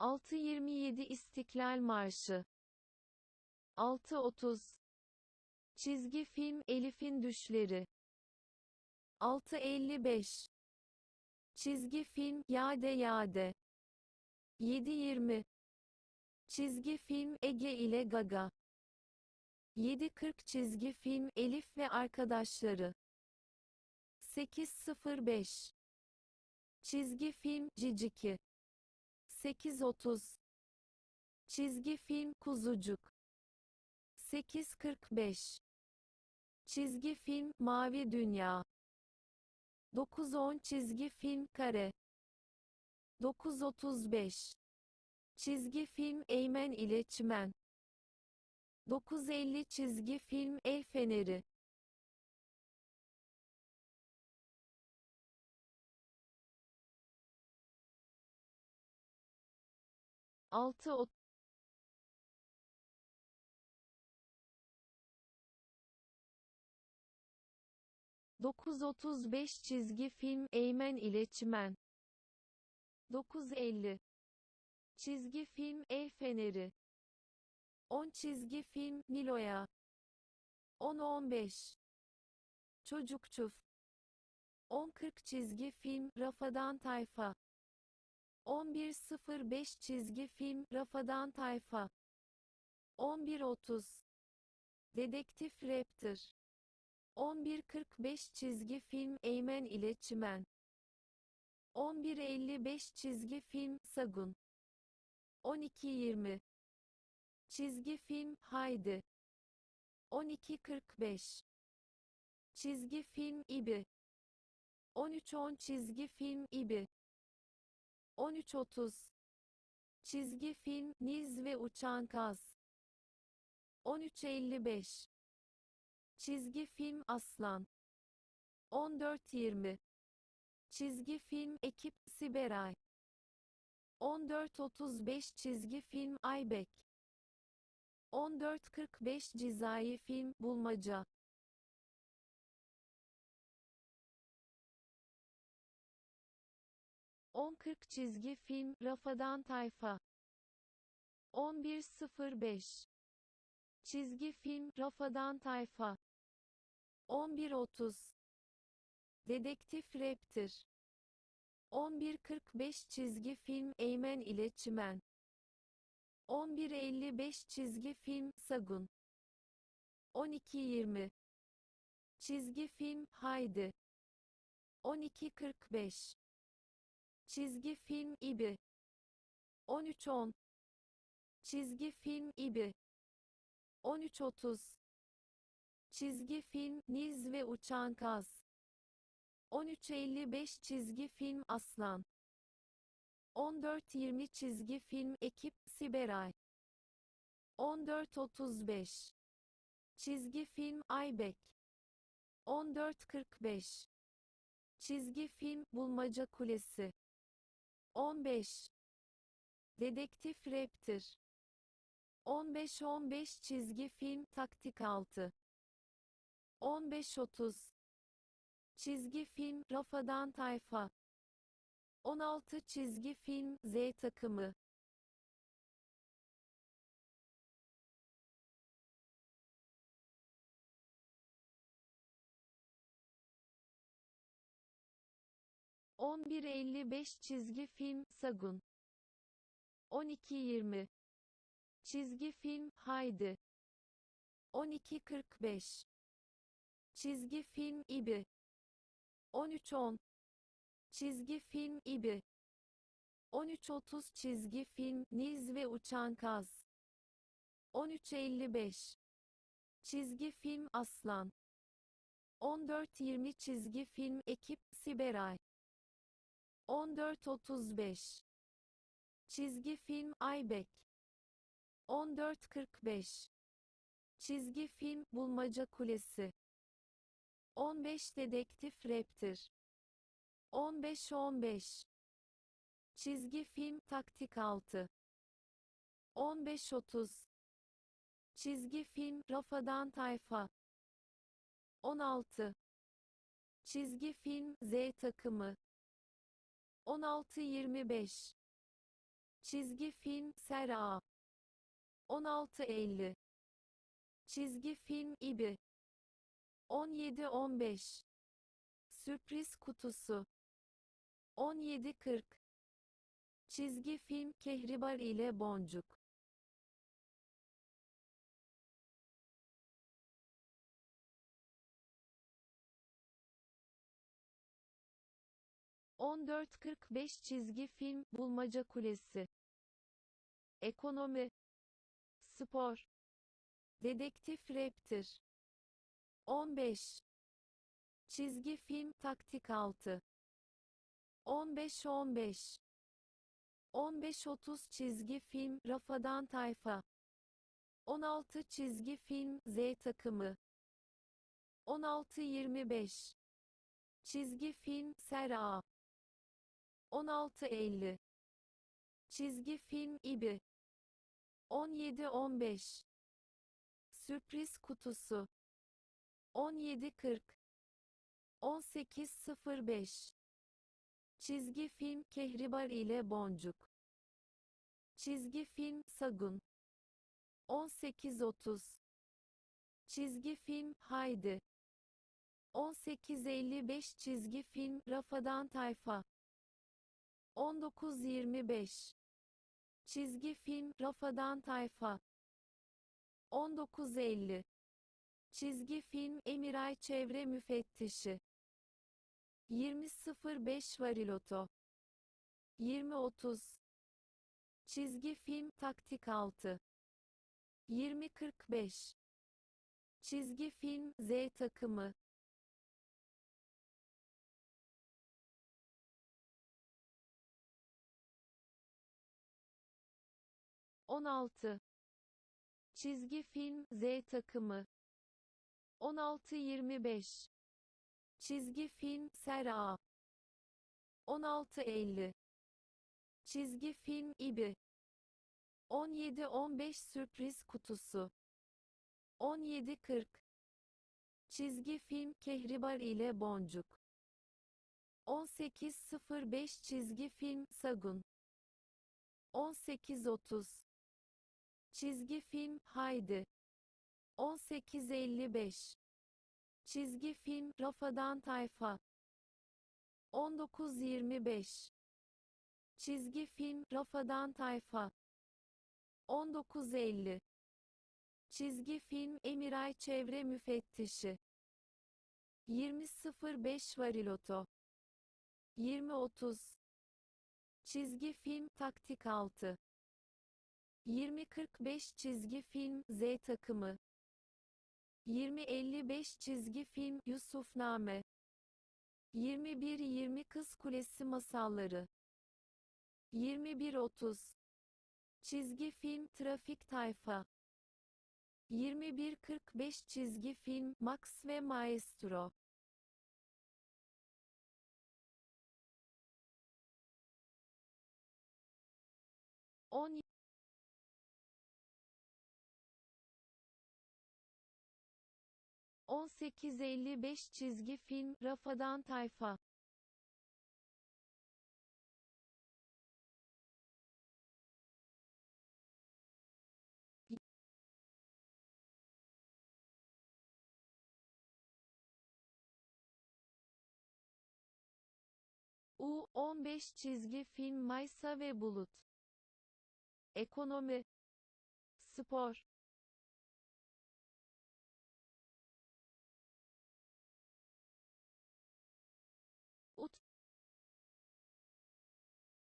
6.27 İstiklal Marşı. 6.30 Çizgi film Elif'in Düşleri. 6.55 Çizgi film Yade Yade. 7.20 Çizgi film Ege ile Gaga. 7.40 Çizgi film Elif ve Arkadaşları. 8.05 Çizgi film Ciciki 8.30 Çizgi film Kuzucuk. 8.45 Çizgi film Mavi Dünya. 9.10 Çizgi film Kare. 9.35 Çizgi film Eymen ile Çimen. 9.50 Çizgi film El Feneri Altı ot Dokuz otuz beş çizgi film Eymen ile Çimen. Dokuz elli. Çizgi film El Feneri. 10 çizgi film Nilo'ya. 10-15 Çocukçuf. 10-40 çizgi film Rafadan Tayfa 11.05 çizgi film Rafadan Tayfa. 11.30 Dedektif Raptor. 11.45 çizgi film Eymen ile Çimen. 11.55 çizgi film Sagun. 12.20 Çizgi film Haydi. 12.45 Çizgi film İbi. 13.10 Çizgi film İbi 13.30 Çizgi film Niz ve Uçan Kaz. 13.55 Çizgi film Aslan. 14.20 Çizgi film Ekip Siberay. 14.35 Çizgi film Aybek. 14.45 Cizai film Bulmaca 10.40 Çizgi film Rafadan Tayfa. 11.05 Çizgi film Rafadan Tayfa. 11.30 Dedektif Raptor. 11.45 Çizgi film Eymen ile Çimen. 11.55 Çizgi film Sagun. 12.20 Çizgi film Haydi. 12.45 Çizgi film İbi 13.10 Çizgi film İbi 13.30 Çizgi film Niz ve Uçan Kaz. 13.55 Çizgi film Aslan. 14.20 Çizgi film Ekip Siberay. 14.35 Çizgi film Aybek. 14.45 Çizgi film Bulmaca Kulesi 15 Dedektif Raptor 15-15 Çizgi film Taktik 6 15-30 Çizgi film Rafadan Tayfa. 16 Çizgi film Z takımı On bir elli beş çizgi film Sagun. 12.20 Çizgi film Haydi. 12.45 Çizgi film İbi. 13.10 Çizgi film İbi. 13.30 Çizgi film Niz ve Uçan Kaz. 13.55 Çizgi film Aslan. 14.20 Çizgi film Ekip Siberay 14.35 Çizgi film Aybek 14.45 Çizgi film Bulmaca Kulesi. 15 Dedektif Raptor. 15-15 Çizgi film Taktik 6 15-30 Çizgi film Rafadan Tayfa. 16 Çizgi film Z takımı 16-25 Çizgi film Sera. 16.50 Çizgi film İbi. 17.15 Sürpriz kutusu. 17.40 Çizgi film Kehribar ile Boncuk 14.45 Çizgi film Bulmaca Kulesi. Ekonomi. Spor. Dedektif Raptor. 15 Çizgi film Taktik 6 15-15 15-30 Çizgi film Rafadan Tayfa. 16 Çizgi film Z takımı. 16-25 Çizgi film Sera 16.50 Çizgi film İbi. 17.15 Sürpriz kutusu. 17.40 18.05 Çizgi film Kehribar ile Boncuk. Çizgi film Sagun. 18.30 Çizgi film Haydi. 18.55 Çizgi film Rafadan Tayfa 19.25 Çizgi film Rafadan Tayfa. 19.50 Çizgi film Emiray Çevre Müfettişi. 20.05 Variloto. 20.30 Çizgi film Taktik 6 20.45 Çizgi film Z takımı 16 Çizgi film Z takımı. 16-25 Çizgi film Sera. 16-50 Çizgi film İbi. 17-15 Sürpriz kutusu. 17-40 Çizgi film Kehribar ile Boncuk. 18-05 Çizgi film Sagun. 18-30 Çizgi film Haydi. 1855 Çizgi film Rafadan Tayfa. 1925 Çizgi film Rafadan Tayfa. 1950 Çizgi film Emiray Çevre Müfettişi. 2005 Variloto. 2030 Çizgi film Taktik 6 2045 çizgi film Z takımı. 2055 çizgi film Yusufname. 21-20 Kız Kulesi Masalları. 21-30 Çizgi film Trafik Tayfa. 21-45 Çizgi film Max ve Maestro. 10 1855 çizgi film Rafadan Tayfa. U 15 çizgi film Maysa ve Bulut. Ekonomi. Spor